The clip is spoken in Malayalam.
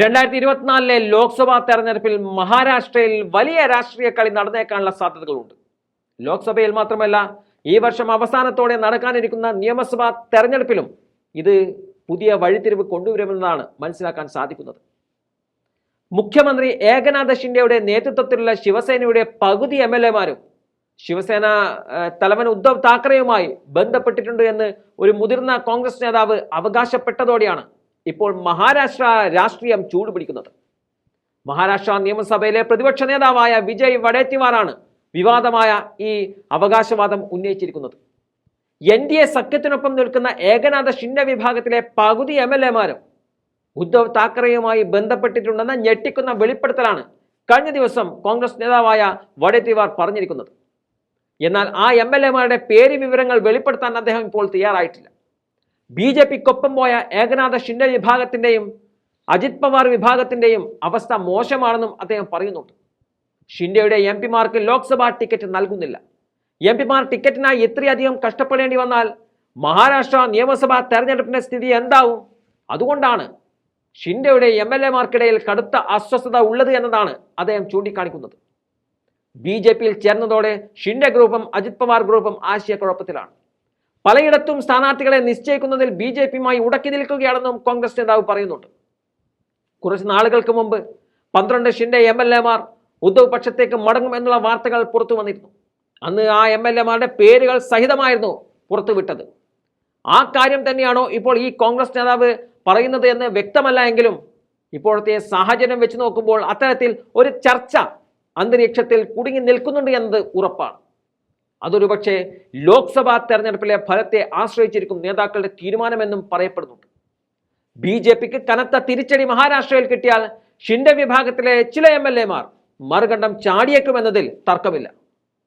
രണ്ടായിരത്തി ഇരുപത്തിനാലിലെ ലോക്സഭാ തെരഞ്ഞെടുപ്പിൽ മഹാരാഷ്ട്രയിൽ വലിയ രാഷ്ട്രീയ കളി നടന്നേക്കാനുള്ള സാധ്യതകളുണ്ട്. ലോക്സഭയിൽ മാത്രമല്ല ഈ വർഷം അവസാനത്തോടെ നടക്കാനിരിക്കുന്ന നിയമസഭാ തെരഞ്ഞെടുപ്പിലും ഇത് പുതിയ വഴിത്തിരിവ് കൊണ്ടുവരുമെന്നാണ് മനസ്സിലാക്കാൻ സാധിക്കുന്നത്. മുഖ്യമന്ത്രി ഏകനാഥ ഷിൻഡെയുടെ നേതൃത്വത്തിലുള്ള ശിവസേനയുടെ പകുതി എം എൽ എമാരും ശിവസേന തലവൻ ഉദ്ധവ് താക്കറെയുമായി ബന്ധപ്പെട്ടിട്ടുണ്ട് എന്ന് ഒരു മുതിർന്ന കോൺഗ്രസ് നേതാവ് അവകാശപ്പെട്ടതോടെയാണ് ഇപ്പോൾ മഹാരാഷ്ട്ര രാഷ്ട്രീയം ചൂടുപിടിക്കുന്നത്. മഹാരാഷ്ട്ര നിയമസഭയിലെ പ്രതിപക്ഷ നേതാവായ വിജയ് വടേറ്റിമാറാണ് വിവാദമായ ഈ അവകാശവാദം ഉന്നയിച്ചിരിക്കുന്നത്. എൻ ഡി എ സഖ്യത്തിനൊപ്പം നിൽക്കുന്ന ഏകനാഥ ഷിൻഡെ വിഭാഗത്തിലെ പകുതി എം എൽ എമാരും ഉദ്ധവ് താക്കറെയുമായി ബന്ധപ്പെട്ടിട്ടുണ്ടെന്ന ഞെട്ടിക്കുന്ന വെളിപ്പെടുത്തലാണ് കഴിഞ്ഞ ദിവസം കോൺഗ്രസ് നേതാവായ വടേത്തിവാർ പറഞ്ഞിരിക്കുന്നത്. എന്നാൽ ആ എം എൽ എമാരുടെ പേര് വിവരങ്ങൾ വെളിപ്പെടുത്താൻ അദ്ദേഹം ഇപ്പോൾ തയ്യാറായിട്ടില്ല. ബി ജെ പിക്കൊപ്പം പോയ ഏകനാഥ ഷിൻഡെ വിഭാഗത്തിന്റെയും അജിത് പവാർ വിഭാഗത്തിന്റെയും അവസ്ഥ മോശമാണെന്നും അദ്ദേഹം പറയുന്നുണ്ട്. ഷിൻഡെയുടെ എം പിമാർക്ക് ലോക്സഭാ ടിക്കറ്റ് നൽകുന്നില്ല. എം പിമാർ ടിക്കറ്റിനായി ഇത്രയധികം കഷ്ടപ്പെടേണ്ടി വന്നാൽ മഹാരാഷ്ട്ര നിയമസഭാ തെരഞ്ഞെടുപ്പിന്റെ സ്ഥിതി എന്താവും? അതുകൊണ്ടാണ് ഷിൻഡെയുടെ എം എൽ എമാർക്കിടയിൽ കടുത്ത അസ്വസ്ഥത ഉള്ളത് എന്നതാണ് അദ്ദേഹം ചൂണ്ടിക്കാണിക്കുന്നത്. ബി ജെ പിയിൽ ചേർന്നതോടെ ഷിൻഡെ ഗ്രൂപ്പും അജിത് പവാർ ഗ്രൂപ്പും ആശയക്കുഴപ്പത്തിലാണ്. പലയിടത്തും സ്ഥാനാർത്ഥികളെ നിശ്ചയിക്കുന്നതിൽ ബി ജെ പിയുമായി ഉടക്കി നിൽക്കുകയാണെന്നും കോൺഗ്രസ് നേതാവ് പറയുന്നുണ്ട്. കുറച്ച് നാളുകൾക്ക് മുമ്പ് പന്ത്രണ്ട് ഷിൻഡെ എം എൽ എമാർ ഉദ്ധവ് പക്ഷത്തേക്ക് മടങ്ങും എന്നുള്ള വാർത്തകൾ പുറത്തു വന്നിരുന്നു. അന്ന് ആ എം എൽ എമാരുടെ പേരുകൾ സഹിതമായിരുന്നു പുറത്തുവിട്ടത്. ആ കാര്യം തന്നെയാണോ ഇപ്പോൾ ഈ കോൺഗ്രസ് നേതാവ് പറയുന്നത് എന്ന് വ്യക്തമല്ല എങ്കിലും ഇപ്പോഴത്തെ സാഹചര്യം വെച്ച് നോക്കുമ്പോൾ അത്തരത്തിൽ ഒരു ചർച്ച അന്തരീക്ഷത്തിൽ കുടുങ്ങി നിൽക്കുന്നുണ്ട് എന്നത് ഉറപ്പാണ്. അതൊരു പക്ഷേ ലോക്സഭാ തെരഞ്ഞെടുപ്പിലെ ഫലത്തെ ആശ്രയിച്ചിരിക്കും നേതാക്കളുടെ തീരുമാനമെന്നും പറയപ്പെടുന്നുണ്ട്. ബി ജെ പിക്ക് കനത്ത തിരിച്ചടി മഹാരാഷ്ട്രയിൽ കിട്ടിയാൽ ഷിൻഡെ വിഭാഗത്തിലെ ചില എം എൽ എമാർ മറുകണ്ഠം ചാടിയേക്കുമെന്നതിൽ തർക്കമില്ല.